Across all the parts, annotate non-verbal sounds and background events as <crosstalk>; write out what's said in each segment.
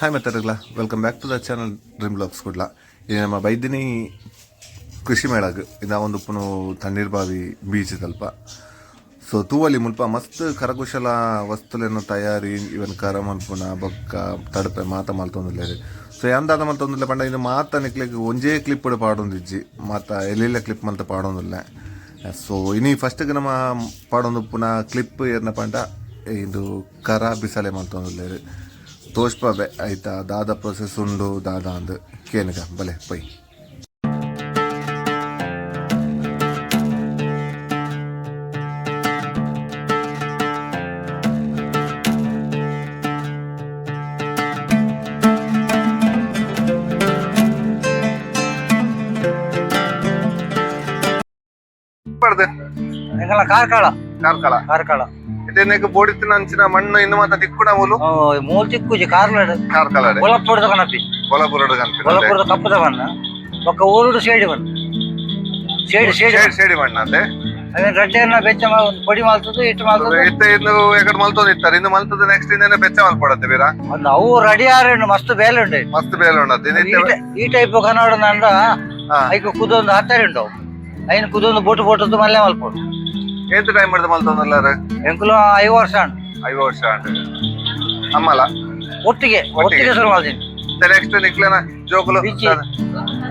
Hi ಮಾತಾಡಲ್ಲ welcome back to the channel dream blogs ಕೊಡ್ಲ ಇದು ನಮ್ಮ ಬೈದಿನಿ ಕೃಷಿ ಮೇಳಾಗ ಇದ ಒಂದು ಪುನಃ ತಣ್ಣೀರ್ ಬಾವಿ ಬೀಚ್ ಸ್ವಲ್ಪ ಸೊ ತೂವಲ್ಲಿ ಮುಲ್ಪ ಮಸ್ತ್ ಕರಕುಶಲ ವಸ್ತುಲೆನ್ನು ತಯಾರಿ ಇವನ್ ಕರ ಮಲ್ಪುನ, ಬೊಕ್ಕ, ತಡಪೆ, ಮಾತ ಮಲ್ತೊಂದಿಲ್ಲ ಸೊ ಎಂದಾದ ಮಲ್ತೊಂದಿಲ್ಲ ಪಂಡ ಇದು ಮಾತ ನಿಕ್ಲಿಕ್ ಒಂಜೇ ಕ್ಲಿಪ್ ಪಾಡೊಂದಿಜ್ಜಿ. ಮಾತ ಎಲ್ಲೆಲ್ಲ ಕ್ಲಿಪ್ ಮಲ್ತ ಪಾಡೊಂದಿಲ್ಲ. ಸೊ ಇನಿ ಫಸ್ಟ್ಗೆ ನಮ್ಮ ಪಾಡೊಂದು ಪುನಃ ಕ್ಲಿಪ್ ಏನಪ್ಪ ಪಂಡ ಇದು ಕರ ಬಿಸಲೆ ಮಲ್ತೊಂದುಲ್ಲೇರಿ ತೋಷ್ಪಬೆ ಆಯ್ತಾ ದಾದ ಪ್ರೊಸೆಸ್ ಉಂಡು ದಾದ ಅಂದ್. ಕೇನಗ ಬಲೆ ಪೈ. ಪಡ್ದೆ. ಕಾರ್ ಕಾರ್ಕಳ ಕಾರ್ಕಳ ಕಾರ್ಕಳ ಇದನ್ನಕ್ಕೆ ಬೋಡಿತ್ತಿನ ಅಂಚಿನ ಮಣ್ಣು ಇನ್ನು ಮಾತ ದಿಕ್ಕುಣ ಮೂಲು. ಮೂಲ್ ತಿಕ್ಕುಜಿ ಕಾರ್ಲಾಡ್ ಕಾರ್ಕಳಡೆ ಕೊಲಪುರದ ಕನಪಿ ಕೊಲಪುರದ ಕನ್ಪಿ ಕೊಲಪುರದ ಕಪ್ಪದ ಬಣ್ಣ ಒಕ್ಕ ಊರುಡು ಸೇಡಿ ಬಣ್ಣ ಸೇಡಿ ಸೇಡಿ ಶೇಡಿ ಮಣ್ಣ ಅಂತೆ ಅದೇ ರಡ್ಡೆಯನ್ನ ಬೆಚ್ಚ ಒಂದು ಪೊಡಿ ಮಾಡ್ತದ್ದು ಇಟ್ಟು ಮಾಡ್ತದ್ದು ಇತ್ತ ಇನ್ನು ಎಕಡೆ ಮಲ್ತೊಂದು ಇತ್ತಾರೆ ಇನ್ನು ಮಲ್ತದ ನೆಕ್ಸ್ಟ್ ಇನ್ನೇನೆ ಬೆಚ್ಚ ಮಲ್ಪಡತ್ತೆ ಬೀರ ಒಂದು ಅವು ರೆಡಿ ಆರೆ ಮಸ್ತ್ ಬೇಲೆ ಉಂಡೆ ಮಸ್ತ್ ಬೇಲೆ ಉಣ್ಣತ್ತೆ ಈ ಟೈಪ್ ಕನ್ನಡ ನಂಡ. ಐಕ ಕುದೊಂದು ಹತ್ತಾರೆ ಉಂಟು ಅವು. ಐನ್ ಕುದೊಂದು ಬೋಟು ಬೋಟದ್ದು ಮಲ್ಲೆ ಮಲ್ಪೋಡು ಎಂತ ಟೈಮ್ ಹಿಡಿದು ಮಲ್ತೊಂದಲ್ಲಾರ ಎಂಕುಲು ಐದು ವರ್ಷ ಉಂಟು ಐದು ವರ್ಷ ಅಂತೆ ಅಮ್ಮಲ ಒಟ್ಟಿಗೆ ಒಟ್ಟಿಗೆ ಶುರು ಮಾಡ್ತೀನಿ. ನೆಕ್ಸ್ಟ್ ನಿಕ್ಲೇನ ಜೋಕುಲು ಬಿಚ್ಚಿ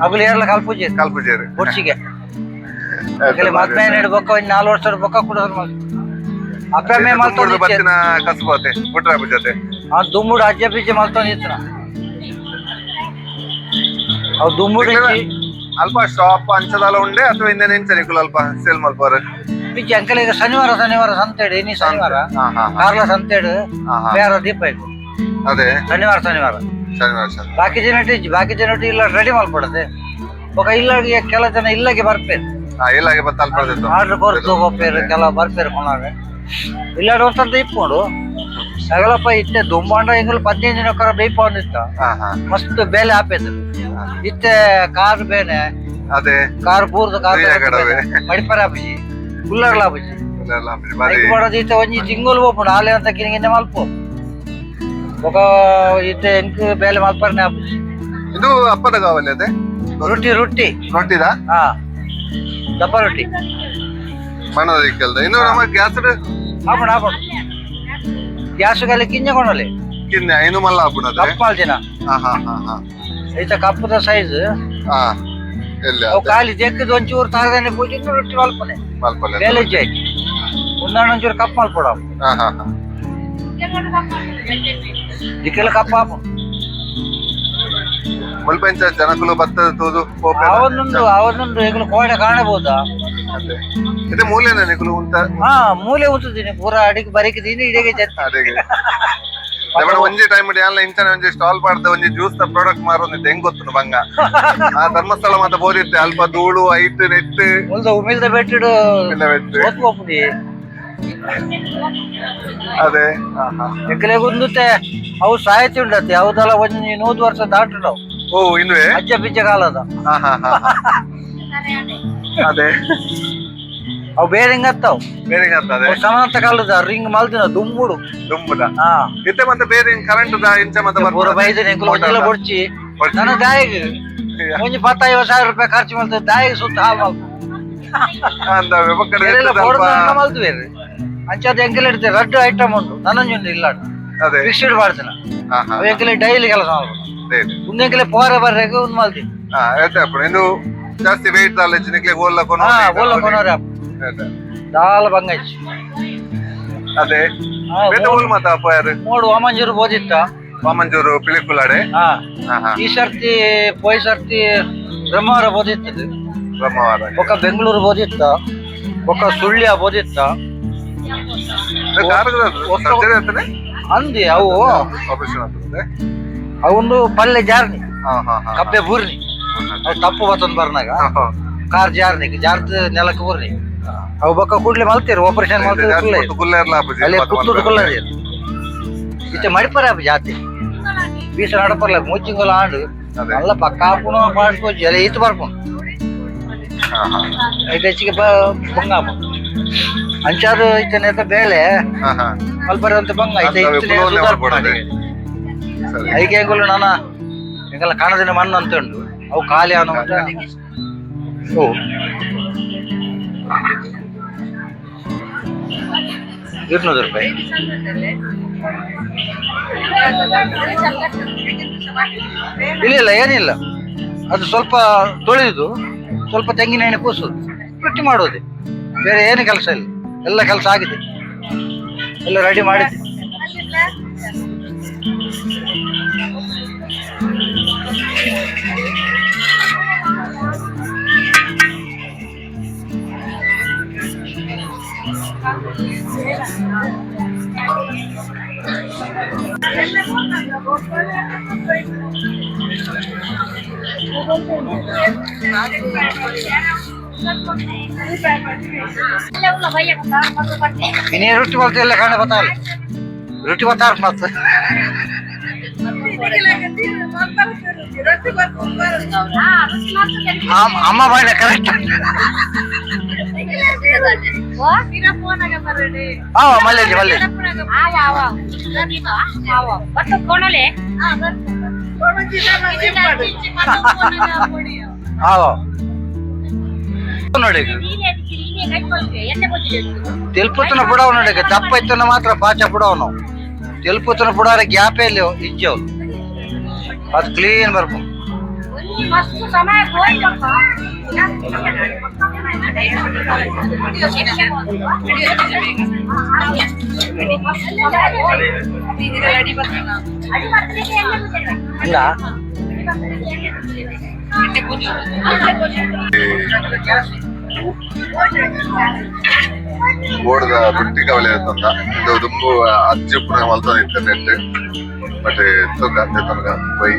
ಅಗಲಿ ಏರ್ಲ ಕಲ್ಪೂಜಿ ಕಲ್ಪುಜೇರಿ ಒಟ್ಟಿಗೆ. ಆಗಲೇ ಮತ್ತೆ ಎರಡು ಬೊಕ್ಕ ಒಂದು ನಾಲ್ಕು ವರ್ಷದ ಬೊಕ್ಕ ಕೂಡ ಅಪ್ಪಮ್ಮೆ ಮಲ್ತೊಂದು ಬತ್ತಿನ ಕಸ್ಬೋತೆ ಪುಟ್ರ ಜೊತೆ? ಆ ದುಮ್ಮುಡು ಅಜ್ಜ ಪಿಜ್ಜೆ ಮಲ್ತೊಂದು ಇತ್ತನ ಅವು ದುಮ್ಮುಡು ಅಲ್ಪ ಶಾಪ್ ಅಂಚದಲ್ಲ ಉಂಡೆ ಅಥವಾ ಇನ್ನೇನು ಇಂಚ ನಿಕುಲ್ ಅಲ್ಪ ಸೇಲ್ ಮಲ್ಪಾರ ಪಿಜ್ಜೆ ಅಂಕಲ್ ಈಗ ಶನಿವಾರ ಶನಿವಾರ ಸಂತೇಡು ಇನಿ ಶನಿವಾರ. ಹಾ ಹಾ ಹಾ. ಕಾರ್ಲ ಸಂತೇಡು ಹಾ, ಹಾ. ಬೇರೆ ದೀಪ ಇತ್ತು ಅದೇ. ಶನಿವಾರ ಶನಿವಾರ. ಶನಿವಾರ ಶನಿವಾರ. ಬಾಕಿ ಜನ ಬಾಕಿ ಜನ ಇಲ್ಲ ರೆಡಿ ಮಾಡ್ಕೊಡದೆ ಒಬ್ಬ ಇಲ್ಲ ಕೆಲ ಜನ ಇಲ್ಲಾಗಿ ಬರ್ಪೇರು. ಹಾ ಇಲ್ಲಾಗೆ ಬತ್ತ ಅಲ್ಪದಿತ್ತು ಆರ್ಡರ್ ಕೊಡ್ತು ಹೋಗ್ಪೇರು ಕೆಲ ಬರ್ಪೇರು ಕೊನಾಗ. ಇಲ್ಲ ಒಂದಂತ ಇಪ್ಪುಂಡು ಸಗಲಪ್ಪ ಇತ್ತೆ ದುಂಬಾಂಡ ಹಿಂಗಲ್ ಪದಿನೈದು ದಿನ ಕರ ಬೇಯ್ಪ ಒಂದಿತ್ತ. ಹಾ ಹಾ. ಮಸ್ತ್ ಬೇಲೆ ಹಾಪೇತು. ಇತ್ತೆ ಕಾರ್ ಬೇನೆ. ಅದೇ. ಕಾರ್ ಬೂರ್ದು ಕಾರ್ ಫ್ರೀ ಆಗಡವೆ. ಮಡಿಪರ ಐಕ್ ಮಾಡೋದು ಇತ್ತೆ ಒಂಜಿ ತಿಂಗಳು ಹೋಗ್ಬಿಡು ಆಲೆ ಅಂತ ಕಿನಿಗಿನ್ನೆ ಮಲ್ಪು. ఒక ಇತ್ತೆ ಎಂಕ್ ಬೇಲೆ ಮಲ್ಪರ್ನೆ ಆಪುಜಿ ಇದು ಅಪ್ಪದ ಕಾವಲಿ ಅದೇ? ರೊಟ್ಟಿ ರೊಟ್ಟಿ. ರೊಟ್ಟಿದ? ಹಾ. ದಪ್ಪ ರೊಟ್ಟಿ. ಮಣ್ಣದ ಕೆಲ್ದ ಇನ್ನು ನಮ್ಮ ಗ್ಯಾಸ್ ಆಪಣ ಆಪಣ ಗ್ಯಾಸ್ ಗಾಲಿ ಕಿಂಜ ಕೊಣಲೆ? ಕಿನ್ನೆ ಇನ್ನು ಮಲ್ಲ ಹಾಪುಣದ? ಕಪ್ ದಿನ. ಹಾ ಹಾ ಹಾ ಹಾ. ಈತ ಕಪ್ಪದ ಸೈಜ್. ಹಾ. ಎಲ್ಲಿ ಅವು ಖಾಲಿ ಜೆಕ್ಕದ ಒಂಚೂರು ತಾರದಾನೆ ಪೂಜೆ ರೊಟ್ಟಿ ಮಲ್ಪನೆ ಮಲ್ಪಲೆ ಬೇಲೆ ಜಾಯ್ ಒಂದಾಣ ಒಂಚೂರು ಕಪ್ ಮಲ್ಪಡ ಹಾ ಹಾ ಹಾ. ದಿಕ್ಕೆಲ್ಲ ಕಪ್ ಮುಲ್ಪೆಂಚ ಜನಕುಲು ಭತ್ತದ ತೂದು ಪೋಪೆ ಅವನೊಂದು ಅವನೊಂದು ಈಗಲೂ ಕೋಣೆ ಕಾಣಬಹುದಾ ಅದೇ. ಇದೆ ಮೂಲೆನ ನಿಕುಲು ಉಂಟ? ಹಾ ಮೂಲೆ ಉಂಟು ಪೂರ ಅಡಿಗೆ ಬರೀಕಿದೀನಿ ಇಡಿಗೆ ಜತ್ತ <laughs> ಅದೇಗೆ ದಮಣ ಒಂಜಿ ಟೈಮ್ ಯಾನ್ಲ ಇಂಚನೆ ಒಂಜಿ ಸ್ಟಾಲ್ ಮಾಡ್ದೆ ಒಂಜಿ ಜ್ಯೂಸ್ ದ ಪ್ರಾಡಕ್ಟ್ ಮಾರೋದಿತ್ತೆ ಹೆಂಗ್ ಗೊತ್ತು ಬಂಗ ಆ ಧರ್ಮಸ್ಥಳ ಮತ್ತೆ ಬೋದಿತ್ತೆ ಅಲ್ಪ ಧೂಳು ಐಟ್ ನೆಟ್ ಒಂದು ಉಮಿಲ್ದ ಬೆಟ್ಟಿಡು ಅದೇ. ಎಕ್ಕಲೆ ಗುಂದುತ್ತೆ ಅವು ಸಾಯತಿ ಉಂಡತ್ತೆ ಅವದೆಲ್ಲ ಒಂಜಿ ನೂರು ವರ್ಷ ದಾಟಿಡವು ಓ ಇಲ್ವೇ ಅಜ್ಜ ಬಿಜ್ಜ ಕಾಲದ. ಅದೇ. ಅವು ಬೇರೆ ಹಿಂಗತ್ತವು ಬೇರೆ ಅವು ಸಮಾನತ ಕಾಲದ ರಿಂಗ್ ಮಲ್ದಿನ ದುಂಬುಡು. ತುಂಬುದ ಹಾ. ಇತ್ತೆ ಮತ್ತೆ ಬೇರೆ ಕರೆಂಟ್ ಇಂಚ ಮತ್ತೆ ಪೂರ. ಬೈದಿನ ಎಂಕುಲು ಒಂದೆಲ್ಲ ಬೊಡ್ಚಿ. ನನ್ನ ದಾಯಿಗೆ <laughs> ಒಂದು ಪತ್ತೈವತ್ತು ಸಾವಿರ ರೂಪಾಯಿ ಖರ್ಚು ಮಾಡ್ತದೆ ದಾಯಿಗೆ ಸುತ್ತ ಹಾಲು ಇರ್ತದೆ ಬೋರ್ಡ್ ಅಲ್ಪ. ಮಲ್ತುವೆ ಅಂಚದ ಎಂಕೆಲ್ಲ ಇಡ್ತೇವೆ? ರಡ್ಡು ಐಟಮ್ ಉಂಟು. ನನ್ನೊಂದು ಇಲ್ಲ ಅದೇ. ಫಿಕ್ಸ್ಡ್ ಮಾಡ್ತೇನೆ. ಹಾ ಡೈಲಿ ಕೆಲಸ ಮಾಡ್ಬೋದು. ಒಂದು ಮುಂದೆಂಕೆಲ್ಲ ಪೋರ ಬರ್ರೆಗೆ ಒಂದು ಮಲ್ತೀನಿ ಜಾಸ್ತಿ ವೆಯ್ಟ್ ಅಲ್ಲ ನಿಕ್ಲೆ ಗೋಲ್ಲ ಕೊನೋ ಹಾ ಕೊನೋ ದಾಲ ಬಂಗಜ್ಜಿ ಅದೇ. ಬೇತ ಗೋಲ್ ಮಾತ ಅಪ್ಪ ಯಾರು? ಮೂಡು ವಾಮಂಜೂರು ಬೋದಿತ್ತ. ವಾಮಂಜೂರು ಪಿಲಿಕುಲಾಡೆ ಹಾ. ಈ ಸರ್ತಿ ಪೋಯ್ ಸರ್ತಿ ಬ್ರಹ್ಮವರ ಬೋದಿತ್ತದು ಬ್ರಹ್ಮವಾರ. ಒಕ್ಕ ಬೆಂಗಳೂರು ಬೋದಿತ್ತ. ಒಕ್ಕ ಸುಳ್ಯ ಬೋದಿತ್ತ. ಅಂದಿ ಅವು. ಅವೊಂದು ಪಲ್ಲೆ ಜಾರ್ನಿ. ಕಬ್ಬೆ ಬೂರ್ನಿ. ಅವು ತಪ್ಪು ಬತ್ತೊಂದು ಬರ್ನಾಗ. ಕಾರ್ ಜಾರ್ನಿ ಜಾರ್ದ ನೆಲಕ್ಕೆ ಬೂರ್ನಿ. ಅವು ಬಕ್ಕ ಕೂಡ್ಲೆ ಮಲ್ತೀರಿ ಆಪರೇಷನ್ ಆಪುಜಿ ಅಲ್ಲಿ ಪುತ್ತೂರು ಕೊಲ್ಲರಿ ಇತ್ತೆ ಮಡಿಪರ ಜಾತಿ ಬೀಸ ನಡಪರ್ಲ ಮುಚ್ಚಿಂಗಲ ಆಂಡು. ಎಲ್ಲ ಪಕ್ಕ ಹಾಕೊಂಡು ಮಾಡ್ಕೋಜಿ ಅಲ್ಲ ಈತ ಬರ್ಕೊಂಡು. ಹೆಚ್ಚಿಗೆ ಬಂಗ ಅಂಚಾರು ಇತ್ತೆ ಬೇಳೆ. ಹಾ ಹಾ. ಮಲ್ಪರ ಅಂತ ಬಂಗ ಐತೆ ಅಂತ. ಐಕೆ ಎಂಗುಲು ನಾನ ಎಂಗಲ್ಲ ಕಾಣದಿನ ಮಣ್ಣು ಅಂತ ಉಂಡು ಅವು ಖಾಲಿ ಅನ್ನೋ ಓ. ഇരുന്നൂറ് ರೂಪಾಯಿ ಇಲ್ಲ ಇಲ್ಲ ಏನಿಲ್ಲ ಅದು ಸ್ವಲ್ಪ ತೊಳೆಯುದು ಸ್ವಲ್ಪ ತೆಂಗಿನ ಎಣ್ಣೆ ಕೂಸುದು ರೊಟ್ಟಿ ಮಾಡೋದು ಬೇರೆ ಏನು ಕೆಲಸ ಇಲ್ಲ ಎಲ್ಲ ಕೆಲಸ ಆಗಿದೆ ಎಲ್ಲ ರೆಡಿ ಮಾಡಿದ್ದೆ ಇನ್ನು ರೊಟ್ಟಿ ಬರ್ತಾ ಎಲ್ಲ ಕಾಣ ಬರ್ತಾರೆ ರೊಟ್ಟಿ ಬರ್ತಾರ ಮತ್ತೆ ಆಮ್- ಅಮ್ಮ ಬಾಯ್ನ ಕರೆಕ್ಟ್ ಹಾಂ ಮಲ್ಲೇಜ್ ಮಲ್ಲೇಜ್ ಹಾಂ ನೋಡಿ ತೆಲ್ಪುತ್ತನ ಬುಡವ ನೋಡಿ ದಪ್ಪ ಇತ್ತನ ಮಾತ್ರ ಪಾಚ ಬುಡವನು ತೆಲ್ಪುತ್ತನ ಬುಡಾರ ಗ್ಯಾಪೇ ಇಲ್ಲ ಇಜ್ಜವು ಅದು ಕ್ಲೀನ್ ಬರ್ಬೇಕು ಮಸ್ತ್ ಸಮಯ ಹೋಯ್ತಪ್ಪ ಇಲ್ಲ ಬೋರ್ಡ್ದ ರೊಟ್ಟಿ ಕವಲೆ ತಂದ ಇದು ದುಂಬು ಅಜ್ಜಿ ಪುನಃ ಮಲ್ತದ ಇಂಟರ್ನೆಟ್ ಮತ್ತೆ ತುಗ ತನಕ ಬೈ